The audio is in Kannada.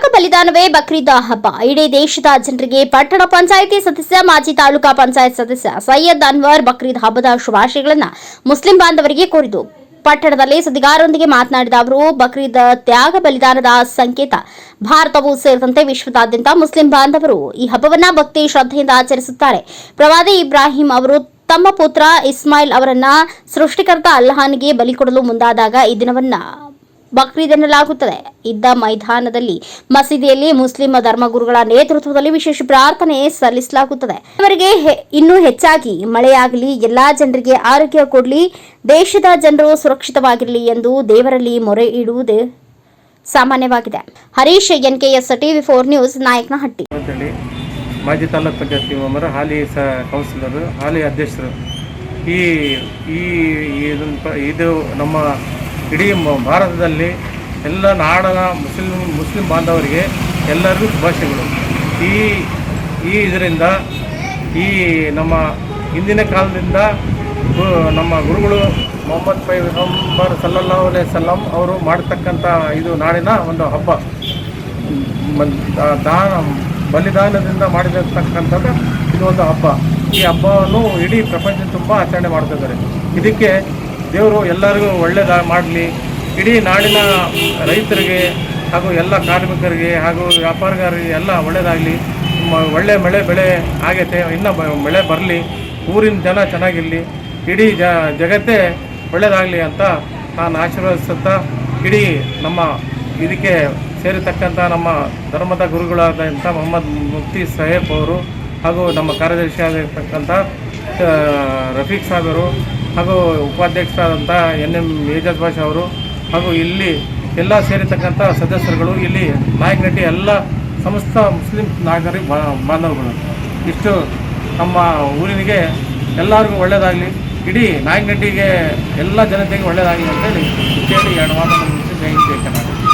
ತ್ಯಾಗ ಬಲಿದಾನವೇ ಬಕ್ರೀದ್ ಹಬ್ಬ. ಇಡೀ ದೇಶದ ಜನರಿಗೆ ಪಟ್ಟಣ ಪಂಚಾಯಿತಿ ಸದಸ್ಯ, ಮಾಜಿ ತಾಲೂಕಾ ಪಂಚಾಯತ್ ಸದಸ್ಯ ಸೈಯದ್ ಅನ್ವರ್ ಬಕ್ರೀದ್ ಹಬ್ಬದ ಶುಭಾಶಯಗಳನ್ನು ಮುಸ್ಲಿಂ ಬಾಂಧವರಿಗೆ ಕೋರಿದು ಪಟ್ಟಣದಲ್ಲಿ ಸುದ್ದಿಗಾರರೊಂದಿಗೆ ಮಾತನಾಡಿದ ಅವರು, ಬಕ್ರೀದ್ ತ್ಯಾಗ ಬಲಿದಾನದ ಸಂಕೇತ ಭಾರತವೂ ಸೇರಿದಂತೆ ವಿಶ್ವದಾದ್ಯಂತ ಮುಸ್ಲಿಂ ಬಾಂಧವರು ಈ ಹಬ್ಬವನ್ನ ಭಕ್ತಿ ಶ್ರದ್ಧೆಯಿಂದ ಆಚರಿಸುತ್ತಾರೆ. ಪ್ರವಾದಿ ಇಬ್ರಾಹಿಂ ಅವರು ತಮ್ಮ ಪುತ್ರ ಇಸ್ಮಾಯಿಲ್ ಅವರನ್ನ ಸೃಷ್ಟಿಕರ್ತ ಅಲ್ಲಾಹನಿಗೆ ಬಲಿ ಕೊಡಲು ಮುಂದಾದಾಗ ಈ ದಿನವನ್ನ ಬಕ್ರೀದ್ ಎನ್ನಲಾಗುತ್ತದೆ ಇದ್ದ ಮೈದಾನದಲ್ಲಿ ಮಸೀದಿಯಲ್ಲಿ ಮುಸ್ಲಿಂ ಧರ್ಮಗುರುಗಳ ನೇತೃತ್ವದಲ್ಲಿ ವಿಶೇಷ ಪ್ರಾರ್ಥನೆ ಸಲ್ಲಿಸಲಾಗುತ್ತದೆ. ಅವರಿಗೆ ಇನ್ನೂ ಹೆಚ್ಚಾಗಿ ಮಳೆಯಾಗಲಿ, ಎಲ್ಲಾ ಜನರಿಗೆ ಆರೋಗ್ಯ ಕೊಡಲಿ, ದೇಶದ ಜನರು ಸುರಕ್ಷಿತವಾಗಿರಲಿ ಎಂದು ದೇವರಲ್ಲಿ ಮೊರೆ ಇಡುವುದು ಸಾಮಾನ್ಯವಾಗಿದೆ. Harish, N K S TV four news, Nayakanahatti. ಮಾಜಿ ತಾಲೂಕು ಪಂಚಾಯತ್ ಮೆಂಬರ್, ಹಾಲಿ ಸ, ಕೌನ್ಸಿಲರು, ಹಾಲಿ ಅಧ್ಯಕ್ಷರು ಈ ಇದು ನಮ್ಮ ಇಡೀ ಭಾರತದಲ್ಲಿ ಎಲ್ಲ ನಾಡನ ಮುಸ್ಲಿಂ ಮುಸ್ಲಿಂ ಬಾಂಧವರಿಗೆ ಎಲ್ಲರಿಗೂ ಶುಭಾಶಯಗಳು. ಈ ಈ ಇದರಿಂದ, ಈ ನಮ್ಮ ಹಿಂದಿನ ಕಾಲದಿಂದ ನಮ್ಮ ಗುರುಗಳು ಮೊಹಮ್ಮದ್ ಪೈಗಂಬರ್ ಸಲ್ಲಲ್ಲಾ ಅಲೈ ಸಲ್ಲಂ ಅವರು ಮಾಡತಕ್ಕಂಥ ಇದು ನಾಡಿನ ಒಂದು ಹಬ್ಬ. ದಾನ, ಬಲಿದಾನದಿಂದ ಮಾಡಿರತಕ್ಕಂಥದ್ದು ಇದು ಒಂದು ಹಬ್ಬ. ಈ ಹಬ್ಬವನ್ನು ಇಡೀ ಪ್ರಪಂಚ ತುಂಬ ಆಚರಣೆ ಮಾಡ್ತಿದ್ದಾರೆ. ಇದಕ್ಕೆ ದೇವರು ಎಲ್ಲರಿಗೂ ಒಳ್ಳೆಯದ ಮಾಡಲಿ. ಇಡೀ ನಾಡಿನ ರೈತರಿಗೆ ಹಾಗೂ ಎಲ್ಲ ಕಾರ್ಮಿಕರಿಗೆ ಹಾಗೂ ವ್ಯಾಪಾರಗಾರರಿಗೆ ಎಲ್ಲ ಒಳ್ಳೆಯದಾಗಲಿ ಒಳ್ಳೆ ಮಳೆ ಬೆಳೆ ಆಗೈತೆ, ಇನ್ನೂ ಮಳೆ ಬರಲಿ, ಊರಿನ ಜನ ಚೆನ್ನಾಗಿರಲಿ, ಇಡೀ ಜ, ಜಗತ್ತೇ ಒಳ್ಳೆಯದಾಗಲಿ ಅಂತ ನಾನು ಆಶೀರ್ವದಿಸುತ್ತಾ ಇಡೀ ನಮ್ಮ ಇದಕ್ಕೆ ಸೇರಿತಕ್ಕಂಥ ನಮ್ಮ ಧರ್ಮದ ಗುರುಗಳಾದಂಥ ಮೊಹಮ್ಮದ್ ಮುಫ್ತಿ ಸಾಹೇಬ್ ಅವರು ಹಾಗೂ ನಮ್ಮ ಕಾರ್ಯದರ್ಶಿಯಾಗಿರ್ತಕ್ಕಂಥ ರಫೀಕ್ ಸಾಬ್ ಸಾಗರು ಹಾಗೂ ಉಪಾಧ್ಯಕ್ಷರಾದಂಥ ಎನ್ ಎಂ ಏಜಾಜ್ ಭಾಷಾ ಅವರು ಹಾಗೂ ಇಲ್ಲಿ ಎಲ್ಲ ಸೇರಿರ್ತಕ್ಕಂಥ ಸದಸ್ಯರುಗಳು, ಇಲ್ಲಿ ನಾಯಕನಟ್ಟಿ ಎಲ್ಲ ಸಮಸ್ತ ಮುಸ್ಲಿಂ ನಾಗರಿಕ ಬಾ- ಬಾಂಧವಗಳು ಇಷ್ಟು ನಮ್ಮ ಊರಿನಿಗೆ ಎಲ್ಲರಿಗೂ ಒಳ್ಳೆಯದಾಗಲಿ. ಇಡೀ ನಾಯಕನಟ್ಟಿಗೆ ಎಲ್ಲ ಜನತೆಗೆ ಒಳ್ಳೆಯದಾಗಲಿ ಅಂತೇಳಿ ಕೇಳಿ ಎರಡು ಜಯಂತಿ ಮುಗಿಸಿ.